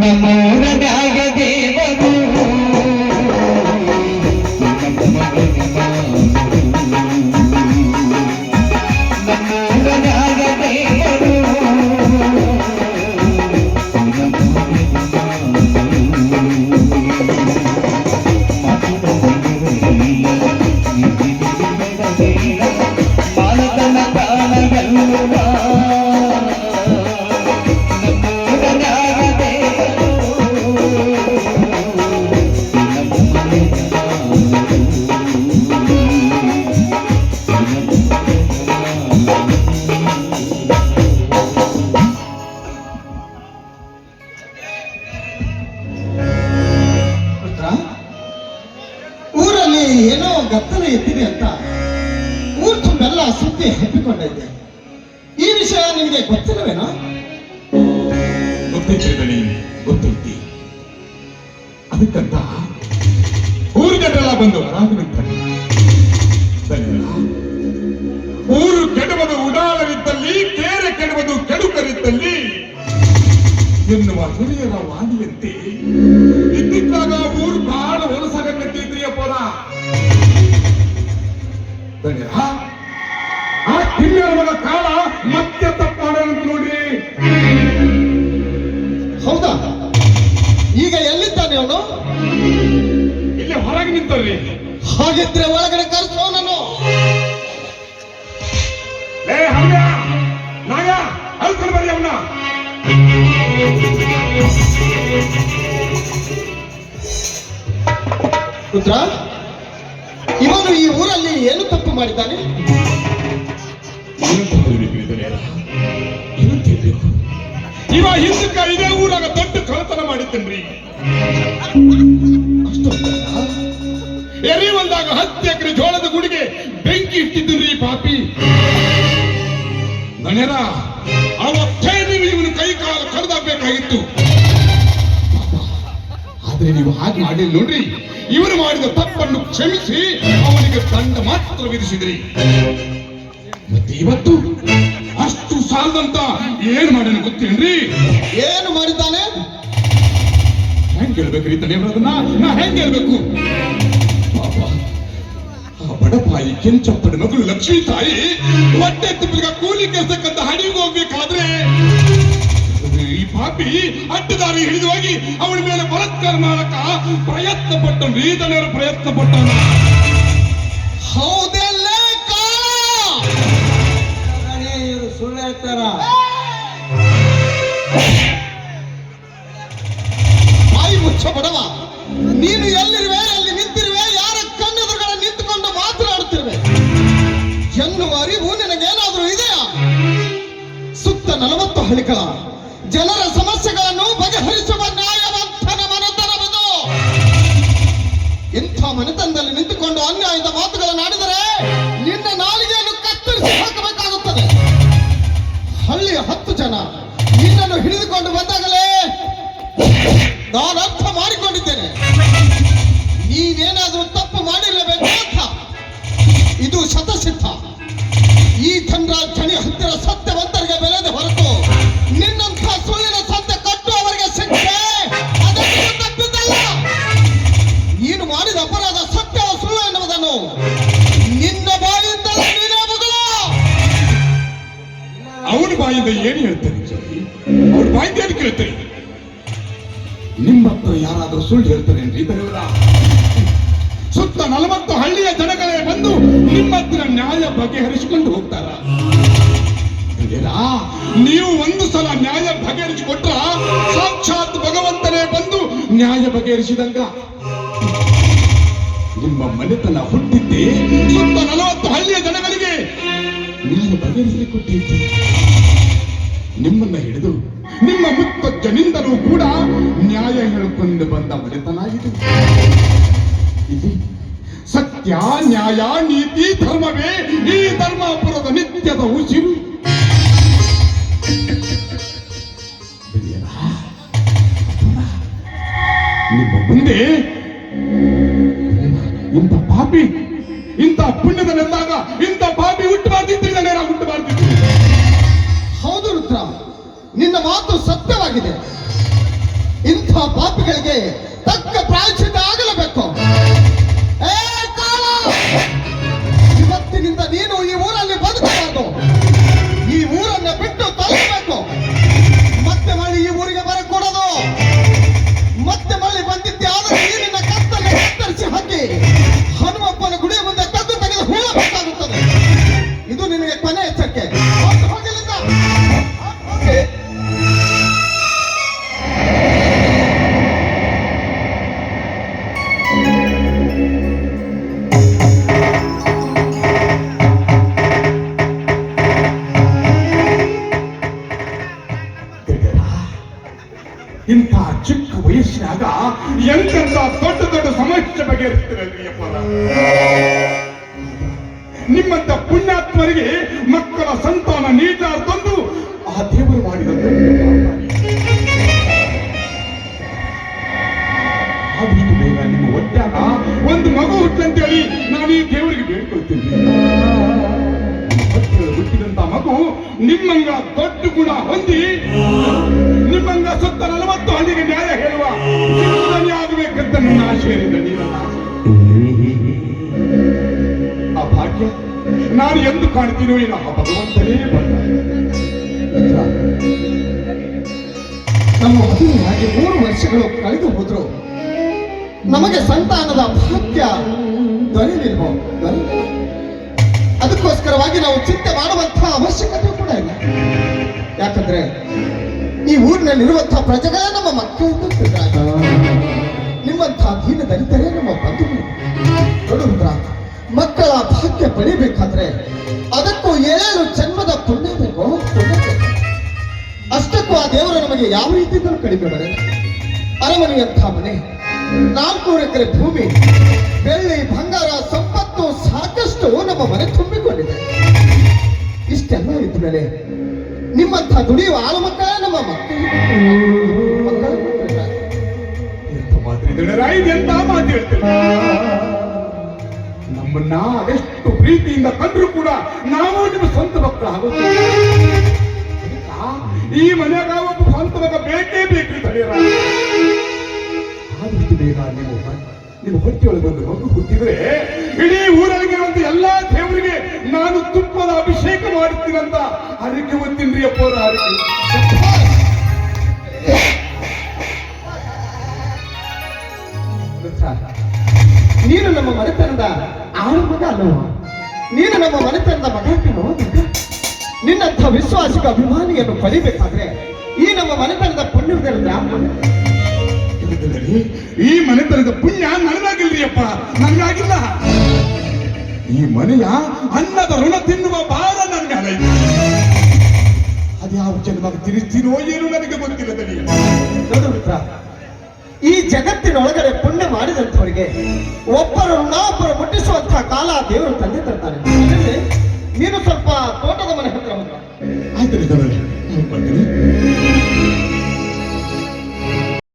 me ಏನೋ ಗದ್ದಲ ಎತ್ತಿದೆ ಅಂತ ಊರು ತುಂಬೆಲ್ಲ ಸುದ್ದಿ ಹೆಪ್ಪಿಕೊಂಡೈತೆ ಈ ವಿಷಯ ನಿಮಗೆ ಗೊತ್ತಿಲ್ಲವೇನೋ? ಗೊತ್ತೈತೆ ಚೇತನಿ ಗೊತ್ತೈತಿ ಅದಕ್ಕಂತ ಊರು ಜನರೆಲ್ಲ ಬಂದು ದಣಿಯಲ್ಲ, ಊರು ಕೆಡುವುದು ಉಡಾಳವಿದ್ದಲ್ಲಿ ಕೇರೆ ಕೆಡುವುದು ಕೆಡುಕರಿದ್ದಲ್ಲಿ ಎನ್ನುವ ಹಿರಿಯರ ವಾಣಿಯಂತೆ ಆ ಕಿರಿಯರ ಮಗ ಕಾಲ ಮತ್ತೆ ತಪ್ಪು ಮಾಡೋಣಂತ ನೋಡ್ರಿ. ಹೌದಾ? ಈಗ ಎಲ್ಲಿದ್ದಾನೆ ಅವನು? ಇಲ್ಲಿ ಹೊರಗೆ ನಿಂತವ್ರಿ. ಹಾಗಿದ್ರೆ ಒಳಗಡೆ ಕರೆಸೋ ಇವ ಹಿಂದಕ್ಕ ಇದೇ ಊರಾಗ ದೊಡ್ಡ ಕಳತನ ಮಾಡಿದ್ದನ್ರಿ? ಎರಿ ಒಂದಾಗ ಹತ್ತು ಎಕರೆ ಜೋಳದ ಗುಡಿಗೆ ಬೆಂಕಿ ಇಟ್ಟಿದ್ದೀರಿ ಪಾಪಿ. ನನೆರ ಅವತ್ತೇ ನೀವು ಇವನ ಕೈ ಕಾಲು ಕಡ್ದಾಗಬೇಕಾಗಿತ್ತು ಆದ್ರೆ ನೀವು ಹಾಗೆ ಮಾಡಿಲ್ಲ ನೋಡ್ರಿ. ಇವರು ಮಾಡಿದ ತಪ್ಪನ್ನು ಕ್ಷಮಿಸಿ ಅವನಿಗೆ ದಂಡ ಮಾತ್ರ ವಿಧಿಸಿದ್ರಿ. ಇವತ್ತು ಅಷ್ಟು ಸಾಲದಂತ ಏನ್ ಮಾಡ್ಯಾನ ಗೊತ್ತೇನ್ರಿ? ಏನು ಮಾಡಿದ್ದಾನೆ? ಹೆಂಗ್ ಹೇಳ್ಬೇಕ್ರಿ ತಲೆಯವರದನ್ನ ನಾ ಹೆಂಗ್ ಹೇಳ್ಬೇಕು? ಪಾಪ ಆ ಬಡಪಾಯಿ ಕೆಂಚಪ್ಪನ ಮಗಳು ಲಕ್ಷ್ಮೀ ತಾಯಿ ಹೊಟ್ಟೆ ತುಂಬಿಗ ಕೂಲಿ ಕೆಲಸಕ್ಕಂತ ಹಡಿಗೆ ಹೋಗ್ಬೇಕಾದ್ರೆ ಈ ಪಾಪಿ ಅಡ್ಡದಾರಿ ಹಿಡಿದು ಹೋಗಿ ಅವಳ ಮೇಲೆ ಬಲಾತ್ಕಾರ ಮಾಡಕ ಪ್ರಯತ್ನ ಪಟ್ಟನ್ರಿ ತಲೆಯವರು ಪ್ರಯತ್ನ ಪಟ್ಟನ ಹೌದಲ್ಲ ಹೇಳ್ತಾರ? ಬಾಯಿ ಮುಚ್ಚ ಬಡವ. ನೀನು ಎಲ್ಲಿರುವೆ, ಅಲ್ಲಿ ನಿಂತಿರುವೆ, ಯಾರ ಕಣ್ಣೆದುರುಗಡೆ ನಿಂತುಕೊಂಡು ಮಾತನಾಡುತ್ತಿರುವೆ. ಎನ್ನುವ ಅರಿವು ನಿನಗೇನಾದ್ರೂ ಇದೆಯಾ? ಸುತ್ತ ನಲವತ್ತು ಹಳಿಗಳ, ಜನರ ಸಮಸ್ಯೆಗಳನ್ನು ಬಗೆಹರಿಸುವ ನ್ಯಾಯವಂತನ ಮನೆತನವಿದು. ಇಂಥ ಮನೆತನದಲ್ಲಿ ನಿಂತುಕೊಂಡು ಅನ್ಯಾಯದ ಮಾತುಗಳನ್ನು ಆಡಿದರೆ ನಾನು ಅರ್ಥ ಮಾಡಿಕೊಂಡಿದ್ದೇನೆ. ನೀವೇನಾದರೂ ತಪ್ಪು ಮಾಡಿರಬೇಕು ಅರ್ಥ ಇದು ಶತಸಿದ್ಧ. ಈ ಧನರಾಜನಿ ಹತ್ತಿರ ಸತ್ಯವಂತರಿಗೆ ಬೆಲೆದ ಹೊರತು ನಿನ್ನಂಥ ಸುಳ್ಳಿನ ಸತ್ಯ ಕಟ್ಟು ಅವರಿಗೆ ಶಿಕ್ಷೆ. ತಪ್ಪಿದ್ದಲ್ಲ. ನೀನು ಮಾಡಿದ ಅಪರಾಧ ಸತ್ಯ ಸುಳ್ಳು ಎನ್ನುವುದನ್ನು. ನಿನ್ನ ಬಾಯಿಂದ ನೀನೇ ಮಗಳ ಅವನ ಬಾಯಿಂದ ಏನು ಹೇಳ್ತೇನೆ ಅವ್ರ ಬಾಯಿಂದ ಏನು ಕೇಳ್ತಾರೆ? ನಿಮ್ಮ ಹತ್ರ ಯಾರಾದರೂ ಸುಳ್ಳು ತಲೆಯವರ ಸುತ್ತ ನಲವತ್ತು ಹಳ್ಳಿಯ ಜನಗಳೇ ಬಂದು ನಿಮ್ಮ ಹತ್ರ ನ್ಯಾಯ ಬಗೆಹರಿಸಿಕೊಂಡು ಹೋಗ್ತಾರ. ನೀವು ಒಂದು ಸಲ ನ್ಯಾಯ ಬಗೆಹರಿಸಿಕೊಟ್ರ ಸಾಕ್ಷಾತ್ ಭಗವಂತನೇ ಬಂದು ನ್ಯಾಯ ಬಗೆಹರಿಸಿದಂಗ. ನಿಮ್ಮ ಮನೆತನ ಹುಟ್ಟಿದ್ದೆ ಸುತ್ತ ನಲವತ್ತು ಹಳ್ಳಿಯ ಜನಗಳಿಗೆ ನ್ಯಾಯ ಬಗೆಹರಿಸಲಿಕ್ಕೆ ಕೊಟ್ಟಿದ್ದೆ ನಿಮ್ಮನ್ನ ಹಿಡಿದು ನಿಮ್ಮ ಮುತ್ತಜ್ಜನಿಂದಲೂ ಕೂಡ ನ್ಯಾಯ ಹೇಳಿಕೊಂಡು ಬಂದ ಒಡೆತನಾಗಿದೆ ಸತ್ಯ, ನ್ಯಾಯ, ನೀತಿ, ಧರ್ಮವೇ ಈ ಧರ್ಮಾಪುರದ ನಿತ್ಯದ ಉಸಿರು. ನಿಮ್ಮ ಮುಂದೆ ಇಂಥ ಪಾಪಿ, ಇಂಥ ಪುಣ್ಯದ ನೆಂದಾಗ ಇಂಥ ಪಾಪಿ ಹುಟ್ಟಬಾರ್ದಿದ್ರಿ ನೇರ ಹುಟ್ಟಬಾರ್ದಿತ್ತು ಹೌದು ರುದ್ರ. ನಿನ್ನ ಮಾತು ಸತ್ಯವಾಗಿದೆ. ಇಂಥ ಪಾಪಿಗಳಿಗೆ ತಕ್ಕ ಪ್ರಾಯಶ್ಚಿತ್ತ ಆಗಲೇಬೇಕು ಎಂತೆಂತ ದೊಡ್ಡ ದೊಡ್ಡ ಸಮಸ್ಯೆ ಬಗೆಹರಿಸ್ತೀರಲ್ರಿ ಅಪ್ಪ ನಿಮ್ಮಂತ ಪುಣ್ಯಾತ್ಮರಿಗೆ ಮಕ್ಕಳ ಸಂತಾನ ನೀಟಾರ ಎಂದು ಕಾಣ್ತೀನೋ ಏನೋ ಆ ಭಗವಂತನೇ ಬಂದ ನಮ್ಮ ಮದುವೆಯಾಗಿ ಮೂರು ವರ್ಷಗಳು ಕಳೆದು ಹೋದ್ರು. ನಮಗೆ ಸಂತಾನದ ಭಾಗ್ಯ ದೊರೆಯಲಿಲ್ವೋ? ಅದಕ್ಕೋಸ್ಕರವಾಗಿ ನಾವು ಚಿಂತೆ ಮಾಡುವಂತಹ ಅವಶ್ಯಕತೆ ಕೂಡ ಇಲ್ಲ. ಯಾಕಂದ್ರೆ ಈ ಊರಿನಲ್ಲಿರುವಂತಹ ಪ್ರಜೆಗಳೇ ನಮ್ಮ ಮಕ್ಕಳೆಂದು ಮಕ್ಕಳ ಬೆಳಿಬೇಕಾದ್ರೆ ಅದಕ್ಕೂ ಏಳು ಜನ್ಮದ ಪುಣ್ಯ ಬೇಕೋ? ಪುಣ್ಯ ಅಷ್ಟಕ್ಕೂ ಆ ದೇವರು ನಮಗೆ ಯಾವ ರೀತಿಯಿಂದಲೂ ಕಡಿಮೆ ಬರಲ್ಲ ಅರಮನೆಯಂಥ ಮನೆ, ನಾಲ್ಕೂರು ಎಕರೆ ಭೂಮಿ, ಬೆಳ್ಳಿ, ಬಂಗಾರ, ಸಂಪತ್ತು ಸಾಕಷ್ಟು ನಮ್ಮ ಮನೆ ತುಂಬಿಕೊಂಡಿದೆ. ಇಷ್ಟೆಲ್ಲ ಇದ್ದ ಮೇಲೆ ನಿಮ್ಮಂಥ ದುಡಿಯುವ ಆಳು ಮಕ್ಕಳ. ನಮ್ಮ ಮಕ್ಕಳು. ಎಂತ ಎಂತ ಮಾತು ಹೇಳ್ತೇನೆ. ನಮ್ಮನ್ನ ಅದೆಷ್ಟು ಪ್ರೀತಿಯಿಂದ ಕಂಡ್ರು ಕೂಡ ನಾವು ನಿಮ್ಮ ಸ್ವಂತ ಆಗುತ್ತೆ ಈ ಮನೆಯಾಗ ಒಬ್ಬ ಸ್ವಂತ ಮಗ ಬೇಕೇ ಬೇಕು ಆದಷ್ಟು ಬೇಗ ನೀವು ನಿಮ್ಮ ಹೊಟ್ಟೆಯೊಳಗೆ ಒಂದು ಮಗು ಹುಟ್ಟಿದ್ರೆ ಇಡೀ ಊರಲ್ಲಿರುವಂತ ಎಲ್ಲಾ ದೇವರಿಗೆ ನಾನು ತುಪ್ಪದ ಅಭಿಷೇಕ ಮಾಡುತ್ತೀನಂತ ಅದಕ್ಕೆ ಹೊತ್ತೀನ್ರಿ ಅಪ್ಪರ ಹರಕೆ ನೀನು ನಮ್ಮ ಮನೆತನದ ಮಗ ಅಲ್ಲವ ನೀನು ನಮ್ಮ ಮನೆತನದ ಮಗ ಕಣೋ ಮಗ ನಿನ್ನಂಥ ವಿಶ್ವಾಸಿಕ ಅಭಿಮಾನಿಯನ್ನು ಪಡಿಬೇಕಾದ್ರೆ ಈ ನಮ್ಮ ಮನೆತನದ ಪುಣ್ಯದಿಂದ ಜಗತ್ತಿನಲ್ಲಿ ಈ ಮನೆತನದ ಪುಣ್ಯ ನನಗಾಗಿಲ್ರಿಯಪ್ಪ ನನಗಾಗಿಲ್ಲ ಈ ಮನೆಯ ಅನ್ನದ ಋಣ ತಿನ್ನುವ ಭಾರ ನನಗೆ. ಅದ್ಯಾವ ಜನ್ಮಕ್ಕೆ ತಿರುಸ್ತೀನೋ ಏನು ನನಗೆ ಗೊತ್ತಿಲ್ಲ ನೋಡು ಮಿತ್ರ ಈ ಜಗತ್ತಿನೊಳಗಡೆ ಪುಣ್ಯ ಮಾಡಿದಂಥವರಿಗೆ ಒಬ್ಬರು ಒಬ್ಬರು ಮುಟ್ಟಿಸುವಂತಹ ಕಾಲ ದೇವರು ತಂದೆ ತರ್ತಾನೆ ನೀನು ಸ್ವಲ್ಪ ತೋಟದ ಮನೆ ಹತ್ರ ಆಯ್ತು